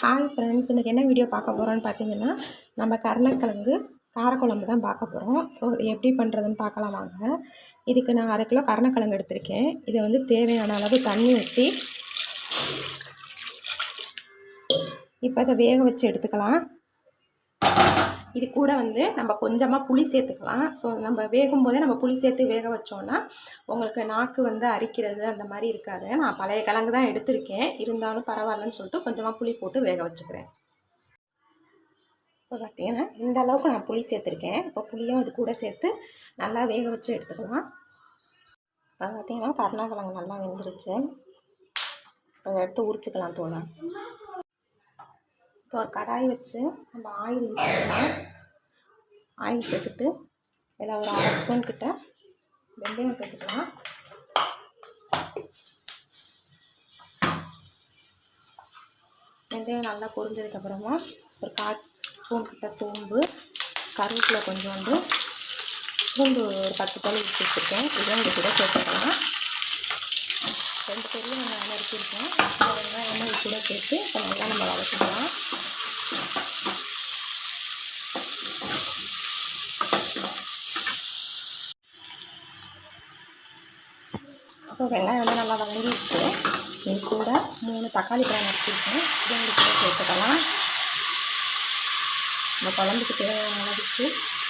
Hi friends இன்றைக்கி என்ன video பார்க்க போகிறோன்னு பார்த்தீங்கன்னா நம்ம கருணக்கிழங்கு காரக்குழம்பு தான் பார்க்க போகிறோம் ஸோ எப்படி பண்ணுறதுன்னு பார்க்கலாம் வாங்க. இதுக்கு நான் அரை கிலோ கருணக்கிழங்கு எடுத்திருக்கேன். இதை வந்து தேவையான அளவு தண்ணி ஊற்றி இப்போ அதை வேக வச்சு எடுத்துக்கலாம். இது கூட வந்து நம்ம கொஞ்சமாக புளி சேர்த்துக்கலாம். ஸோ நம்ம வேகும் போதே நம்ம புளி சேர்த்து வேக வச்சோன்னா உங்களுக்கு நாக்கு வந்து அரிக்கிறது அந்த மாதிரி இருக்காது. நான் பழைய கிழங்கு தான் எடுத்திருக்கேன். இருந்தாலும் பரவாயில்லன்னு சொல்லிட்டு கொஞ்சமாக புளி போட்டு வேக வச்சுக்கிறேன். இப்போ பார்த்தீங்கன்னா இந்த அளவுக்கு நான் புளி சேர்த்துருக்கேன். இப்போ புளியும் இது கூட சேர்த்து நல்லா வேக வச்சு எடுத்துக்கலாம். இப்போ பார்த்தீங்கன்னா கருணாக்கிழங்கு நல்லா வெந்துருச்சு. இப்போ அதை எடுத்து உரிச்சுக்கலாம் தோலை இப்போ ஒரு கடாய் வச்சு நம்ம ஆயில் யூஸ் பண்ணலாம். ஆயில் சேர்த்துட்டு இதில் ஒரு அரை ஸ்பூன் கிட்ட வெந்தயம் சேர்த்துக்கலாம். வெந்தயம் நல்லா பொரிஞ்சதுக்கப்புறமா ஒரு கால் ஸ்பூன் கிட்ட சோம்பு கருவேப்பிலை கொஞ்சோண்டு பூண்டு ஒரு பத்து பழம் ஊற்றி வச்சுருக்கேன். இதையும் இது கூட சேர்த்துக்கலாம். ரெண்டு பெரிய நம்ம நறுக்கியிருக்கேன் இந்த எண்ணெய் கூட சேர்த்து இப்போ நல்லா நம்ம வளர்த்துக்கலாம் இப்போ வெங்காயம் வந்து நல்லா வதங்கிடுச்சு. இது கூட மூணு தக்காளி பழம் நறுக்கிருக்கேன் இது கூட சேர்த்துக்கலாம். இந்த குழம்புக்கு தேவையான அளவுக்கு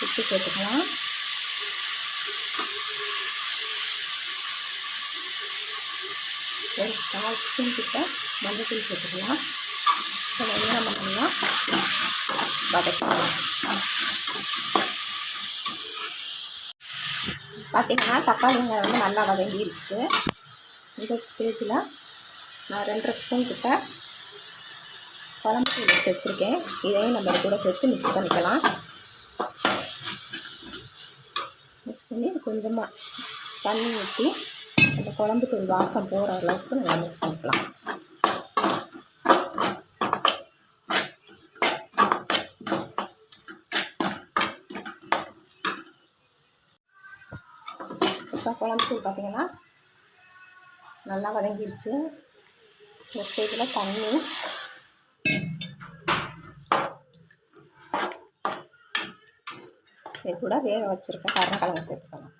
உப்பு சேர்த்துக்கலாம். ஒரு கால் ஸ்பூன் கிட்ட மஞ்சள் சேர்த்துக்கலாம். இப்போ நம்ம நல்லா வதக்கலாம் பார்த்திங்கன்னா தக்காளிங்க வெங்காயம் வந்து நல்லா வதங்கிடுச்சு இந்த ஸ்டேஜில் நான் ரெண்டரை ஸ்பூன் கிட்ட குழம்பு தூள் எடுத்து வச்சுருக்கேன். இதையும் நம்ம கூட சேர்த்து மிக்ஸ் பண்ணிக்கலாம். மிக்ஸ் பண்ணி கொஞ்சமாக தண்ணி ஊற்றி அந்த குழம்பு தூள் வாசம் போகிற அளவுக்கு நல்லா மிக்ஸ் பண்ணிக்கலாம். இப்போ குழம்புத்தூள் பார்த்திங்கன்னா நல்லா வதங்கிருச்சு. இந்த ஸ்டேஜில் தண்ணி. இது கூட வேக வச்சுருக்கேன். கருணக்கிழங்கு சேர்த்துக்கலாம்.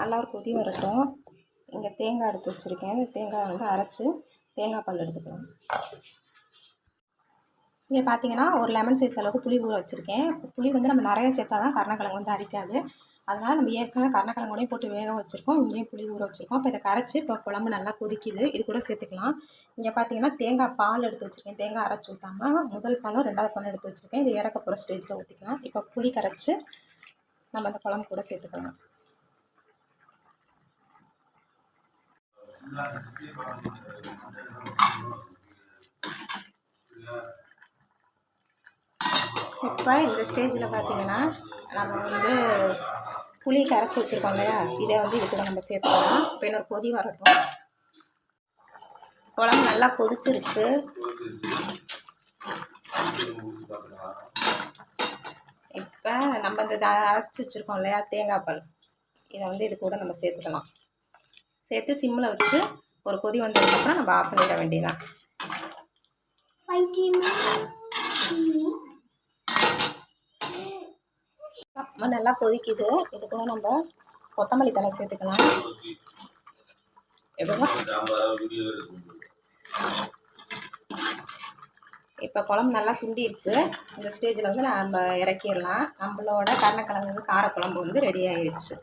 நல்லா ஒரு கொதி வரட்டும். இங்கே தேங்காய் எடுத்து வச்சுருக்கேன். இந்த தேங்காய் வந்து அரைச்சி தேங்காய் பால் எடுத்துக்கலாம். இங்கே பார்த்தீங்கன்னா ஒரு லெமன் சைஸ் அளவுக்கு புளி ஊற வச்சுருக்கேன். புளி வந்து நம்ம நிறைய சேர்த்தா தான் கருணக்கிழங்கு வந்து அரிக்காது. அதனால் நம்ம ஏற்கனவே கருணக்கிழங்கோடையும் போட்டு வேக வச்சுருக்கோம். இங்கேயும் புளி ஊற வச்சுருக்கோம். இப்போ இதை கரைச்சி இப்போ குழம்பு நல்லா கொதிக்குது. இது கூட சேர்த்துக்கலாம். இங்கே பார்த்தீங்கன்னா தேங்காய் பால் எடுத்து வச்சுருக்கேன். தேங்காய் அரைச்சி ஊற்றாமல் முதல் பாலும் ரெண்டாவது பாலும் எடுத்து வச்சுருக்கேன். இது இறக்க போகிற ஸ்டேஜில் ஊற்றிக்கலாம் இப்போ புளி கரைச்சி நம்ம அந்த குழம்பு கூட சேர்த்துக்கலாம். இப்போ இந்த ஸ்டேஜில் பார்த்தீங்கன்னா நம்ம வந்து புளி கரைச்சி வச்சுருக்கோம் இல்லையா? இதை வந்து இது கூட நம்ம சேர்த்துக்கலாம். இப்போ இன்னொரு கொதி வரட்டும். குழம்பு நல்லா கொதிச்சிருச்சு. இப்போ நம்ம இந்த அரைச்சி வச்சுருக்கோம் இல்லையா? தேங்காய் பால். இதை வந்து இது கூட நம்ம சேர்த்துக்கலாம். சேர்த்து சிம்மில் வச்சு ஒரு கொதி வந்ததுக்கப்புறம் நம்ம ஆஃப் பண்ணிட வேண்டியதான் நல்லா கொதிக்குது. இது கூட நம்ம கொத்தமல்லி தலை சேர்த்துக்கலாம். இப்போ குழம்பு நல்லா சுண்டிருச்சு. இந்த ஸ்டேஜில் வந்து நம்ம இறக்கிடலாம். நம்மளோட கருணக்கிழங்கு காரக்குழம்பு வந்து ரெடி ஆயிடுச்சு